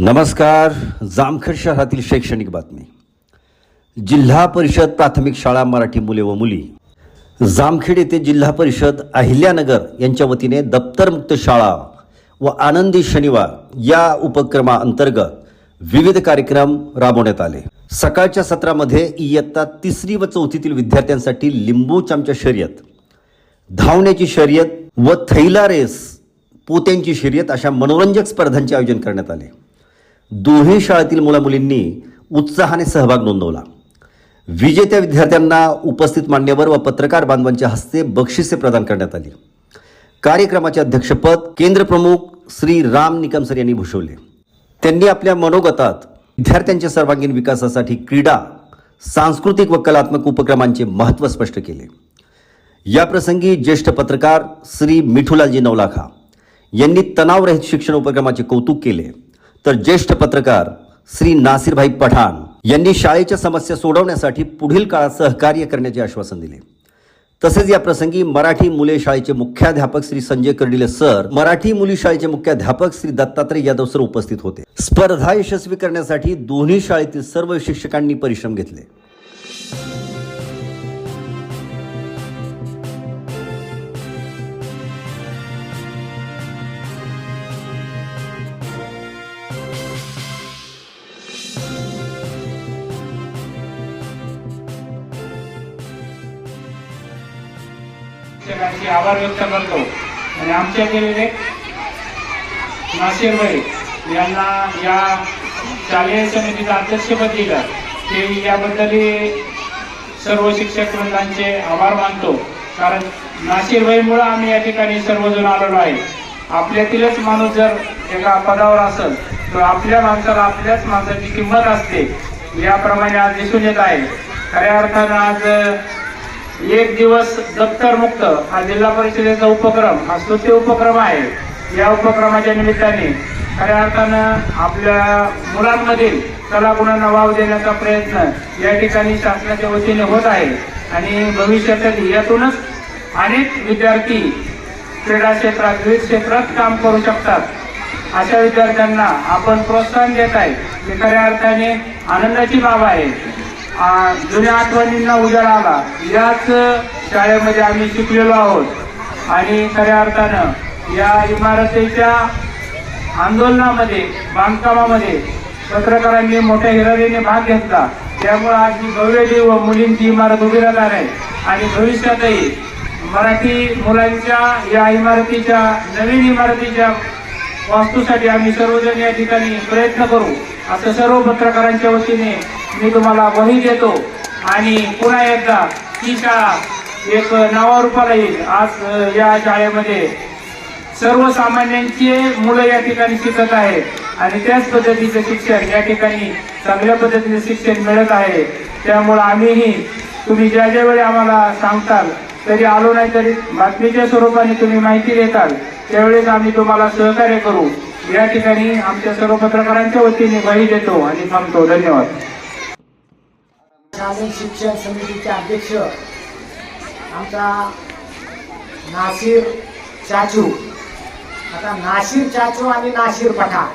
नमस्कार जामखेड शहरातील शैक्षणिक बातमी. जिल्हा परिषद प्राथमिक शाळा मराठी मुले व मुली. जामखेड येथे जिल्हा परिषद अहिल्यानगर यांच्या वतीने दप्तरमुक्त शाळा व आनंदी शनिवार या उपक्रमाअंतर्गत विविध कार्यक्रम राबवण्यात आले. सकाळच्या सत्रामध्ये इयत्ता तिसरी व चौथीतील विद्यार्थ्यांसाठी लिंबू चमच्या शर्यत धावण्याची शर्यत व थैला रेस पोत्यांची शर्यत अशा मनोरंजक स्पर्धांचे आयोजन करण्यात आले. दोन्ही शाळेतील मुलामुलींनी उत्साहाने सहभाग नोंदवला. विजेत्या विद्यार्थ्यांना उपस्थित मान्यवर व पत्रकार बांधवांच्या हस्ते बक्षिसे प्रदान करण्यात आली. कार्यक्रमाचे अध्यक्षपद केंद्रप्रमुख श्री राम निकमसर यांनी भूषवले. त्यांनी आपल्या मनोगतात विद्यार्थ्यांच्या सर्वांगीण विकासासाठी क्रीडा सांस्कृतिक व कलात्मक उपक्रमांचे महत्त्व स्पष्ट केले. या प्रसंगी ज्येष्ठ पत्रकार श्री मिठूलालजी नवलाखा यांनी तणावरहित शिक्षण उपक्रमाचे कौतुक केले. तर ज्येष्ठ पत्रकार श्री नासिरभाई पठाण यांनी शाळेच्या समस्या सोडवण्यासाठी पुढील काळात सहकार्य करण्याचे आश्वासन दिले. तसेच या प्रसंगी मराठी मुले शाळेचे मुख्याध्यापक श्री संजय कर्डिले सर मराठी मुली शाळेचे मुख्याध्यापक श्री दत्तात्रय यादव सर उपस्थित होते. स्पर्धा यशस्वी करण्यासाठी दोन्ही शाळेतील सर्व शिक्षकांनी परिश्रम घेतले. शिक्षकांचे आभार व्यक्त करतो. आणि आमच्या केलेले नाशिर भाई यांना या शालेय समितीचं अध्यक्षपद दिलं. ते याबद्दल सर्व शिक्षक वृंदांचे आभार मानतो. कारण नाशिरबाईमुळं आम्ही या ठिकाणी सर्वजण आलेलो आहे. आपल्यातीलच माणूस जर एका पदावर असेल तर आपल्या माणसाला आपल्याच माणसाची किंमत असते. याप्रमाणे आज दिसून येत आहे. खऱ्या अर्थानं आज एक दिवस दप्तर मुक्त हा जिल्हा परिषदेचा उपक्रम हा स्तुत्य उपक्रम आहे. या उपक्रमाच्या निमित्ताने खऱ्या अर्थानं आपल्या मुलांमधील कलागुणांना वाव देण्याचा प्रयत्न या ठिकाणी शासनाच्या वतीने होत आहे. आणि भविष्यातील यातूनच अनेक विद्यार्थी क्रीडा क्षेत्रात विविध क्षेत्रात काम करू शकतात. अशा विद्यार्थ्यांना आपण प्रोत्साहन देत आहे ही खऱ्या अर्थाने आनंदाची बाब आहे. जुन्या आठवणींना उजाळा आला. याच शाळेमध्ये आम्ही शिकलेलो आहोत. आणि खऱ्या अर्थानं या इमारतीच्या आंदोलनामध्ये बांधकामामध्ये पत्रकारांनी मोठ्या हिरारीने भाग घेतला. त्यामुळे आज ही भव्य व मुलींची इमारत उभी राहणार आहे. आणि भविष्यातही मराठी मुलांच्या या इमारतीच्या नवीन इमारतीच्या वास्तूसाठी आम्ही सर्वजण या ठिकाणी प्रयत्न करू. असं सर्व पत्रकारांच्या वतीने मी तुम्हाला वही देतो. आणि पुन्हा एकदा ही शाळा एक नावारूपाला येईल. आज या शाळेमध्ये सर्वसामान्यांची मुलं या ठिकाणी शिकत आहेत आणि त्याच पद्धतीचं शिक्षण या ठिकाणी चांगल्या पद्धतीचं शिक्षण मिळत आहे. त्यामुळं आम्हीही तुम्ही ज्या ज्या वेळी आम्हाला सांगताल तरी आलो नाही तरी बातमीच्या स्वरूपाने तुम्ही माहिती देताल. त्यावेळेस आम्ही तुम्हाला सहकार्य करू. या ठिकाणी आमच्या सर्व पत्रकारांच्या वतीने वही देतो आणि थांबतो. धन्यवाद. ग्रामीण शिक्षण समितीचे अध्यक्ष आमचा नाशिर चाचू. आता नाशिर चाचू आणि नाशिर पठाण.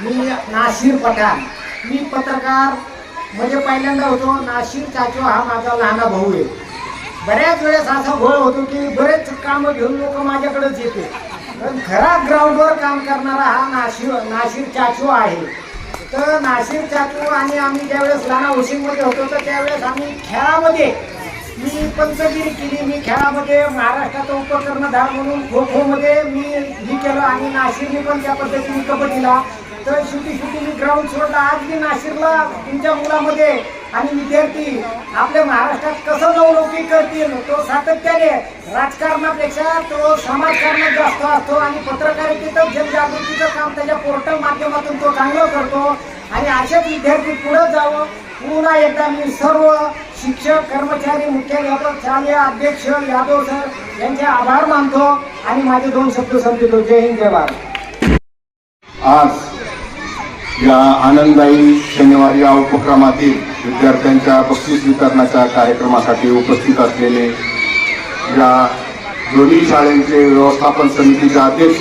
मी नाशिर पठाण. मी पत्रकार म्हणजे पहिल्यांदा होतो नाशिर चाचू हा माझा लहाना भाऊ आहे. बऱ्याच वेळेस असा घोळ होतो की बरेच कामं घेऊन लोक माझ्याकडेच येते. पण खरा ग्राउंडवर काम करणारा हा नाशिर नाशिर चाचू आहे. तर नाशिक चाचू आणि आम्ही ज्यावेळेस लाना होशिंगमध्ये होतो तर त्यावेळेस आम्ही खेळामध्ये मी पंचगिरी केली. मी खेळामध्ये महाराष्ट्राचा उपकर्णधार म्हणून खो खोमध्ये मी ही केलं आणि नाशिकने पण त्या पद्धतीने कबड्डीला तर शेवटी शेवटी मी ग्राउंड सोडला. आज मी नाशिकला तुमच्या मुलामध्ये. आणि विद्यार्थी आपल्या महाराष्ट्रात कसं नवलौकिक करतील तो सातत्याने राजकारणापेक्षा तो समाजकारणात जास्त असतो. आणि पत्रकारितेचं जनजागृतीचं काम त्याच्या पोर्टल माध्यमातून तो चांगलं करतो. आणि असेच विद्यार्थी पुढं जावं. पुन्हा एकदा मी सर्व शिक्षक कर्मचारी मुख्याध्यापक शालेय अध्यक्ष यादव सर यांचे आभार मानतो. आणि माझे दोन शब्द समजतो जय हिंद जय भारत. आज या आनंददायी शनिवार या उपक्रमातील विद्यार्थ्यांच्या बक्षीस वितरणाच्या कार्यक्रमासाठी उपस्थित असलेले या दोन्ही शाळेंचे व्यवस्थापन समितीचे अध्यक्ष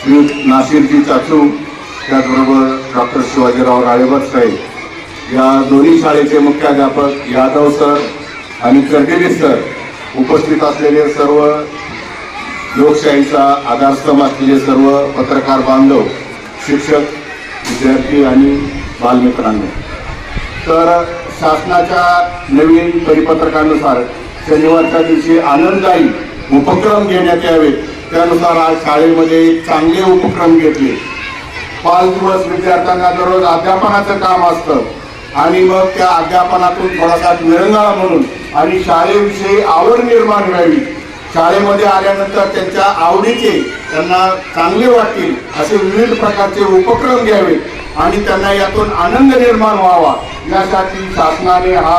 श्री नाशिरजी चाचू त्याचबरोबर डॉक्टर शिवाजीराव राळेकर साहेब या दोन्ही शाळेचे मुख्याध्यापक यादव सर आणि कर्डिले सर उपस्थित असलेले सर्व लोकशाहीचा आधारस्तंभ असलेले सर्व पत्रकार बांधव शिक्षक विद्यार्थी आणि बालमित्रांनो. तर शासनाच्या नवीन परिपत्रकानुसार शनिवारच्या दिवशी आनंददायी उपक्रम घेण्यात यावेत त्यानुसार आज शाळेमध्ये चांगले उपक्रम घेतले. पाच दिवस विद्यार्थ्यांना दररोज अध्यापनाचं काम असतं. आणि मग त्या अध्यापनातून थोडासा विरंगाळा म्हणून आणि शाळेविषयी आवड निर्माण व्हावी. शाळेमध्ये आल्यानंतर त्यांच्या आवडीचे त्यांना चांगले वाटतील असे विविध प्रकारचे उपक्रम घ्यावे आणि त्यांना यातून आनंद निर्माण व्हावा. यासाठी शासनाने हा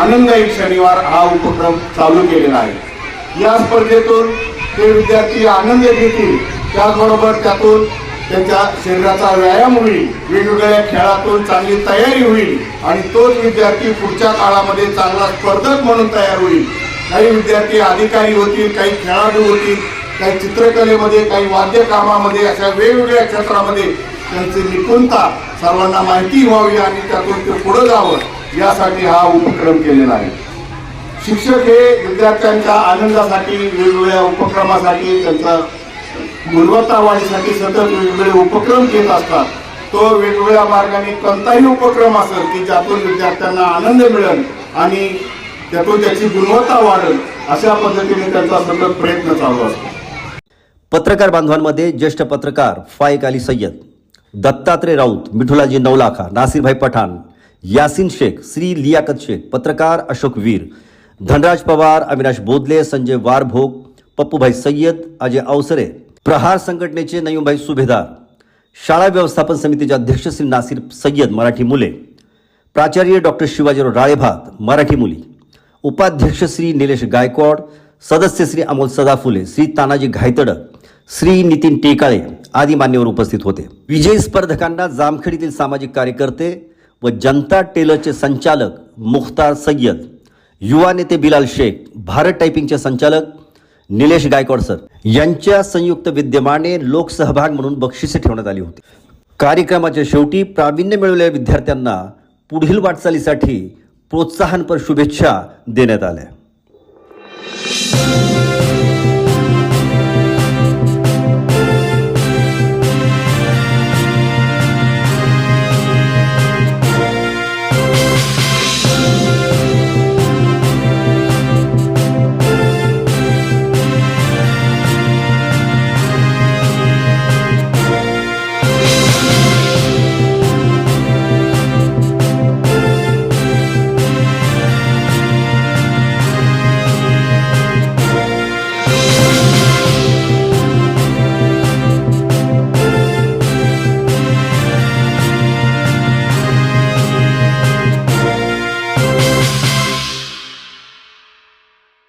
आनंददायी शनिवार हा उपक्रम चालू केलेला आहे. या स्पर्धेतून ते विद्यार्थी आनंद घेतील. त्याचबरोबर त्यातून त्यांच्या शरीराचा व्यायाम होईल वेगवेगळ्या खेळातून चांगली तयारी होईल आणि तोच विद्यार्थी पुढच्या काळामध्ये चांगला स्पर्धक म्हणून तयार होईल. काही विद्यार्थी अधिकारी होतील काही खेळाडू होतील काही चित्रकलेमध्ये काही वाद्यकामामध्ये अशा वेगवेगळ्या क्षेत्रामध्ये त्यांची निपुणता सर्वांना माहिती व्हावी आणि त्यातून ते पुढं जावं यासाठी हा उपक्रम केलेला आहे. शिक्षक हे विद्यार्थ्यांच्या आनंदासाठी वेगवेगळ्या उपक्रमासाठी त्यांचा गुणवत्ता वाढीसाठी सतत वेगवेगळे उपक्रम घेत असतात. तो वेगवेगळ्या मार्गाने कोणताही उपक्रम असेल की ज्यातून विद्यार्थ्यांना आनंद मिळेल आणि त्यातून त्याची गुणवत्ता वाढेल अशा पद्धतीने त्यांचा सतत प्रयत्न चालू असतो. पत्रकार बांधवांमध्ये ज्येष्ठ पत्रकार फाईक अली सय्यद दत्तात्रय राऊत मिठुलाजी नवलाखा नासिरभाई पठाण यासिन शेख श्री लियाकत शेख पत्रकार अशोक वीर धनराज पवार अविनाश बोदले संजय वारभोग पप्पूभाई सय्यद अजय अवसरे प्रहार संघटनेचे नयूमभाई सुभेदार शाळा व्यवस्थापन समितीचे अध्यक्ष श्री नासिर सय्यद मराठी मुले प्राचार्य डॉक्टर शिवाजीराव राळेभात मराठी मुली. उपाध्यक्ष श्री निलेश गायकवाड सदस्य श्री अमोल सदाफुले श्री तानाजी घायतड श्री नितीन टेकाळे आदी मान्यवर उपस्थित होते. विजयी स्पर्धकांना जामखेडीतील सामाजिक कार्यकर्ते व जनता टेलरचे संचालक मुख्तार सय्यद युवा नेते बिलाल शेख भारत टायपिंगचे संचालक निलेश गायकवाड सर. यांच्या संयुक्त विद्यमाने लोकसहभाग म्हणून बक्षिसे ठेवण्यात आली होती. कार्यक्रमाच्या शेवटी प्रावीण्य मिळवलेल्या विद्यार्थ्यांना पुढील वाटचालीसाठी प्रोत्साहनपर शुभेच्छा देण्यात आल्या.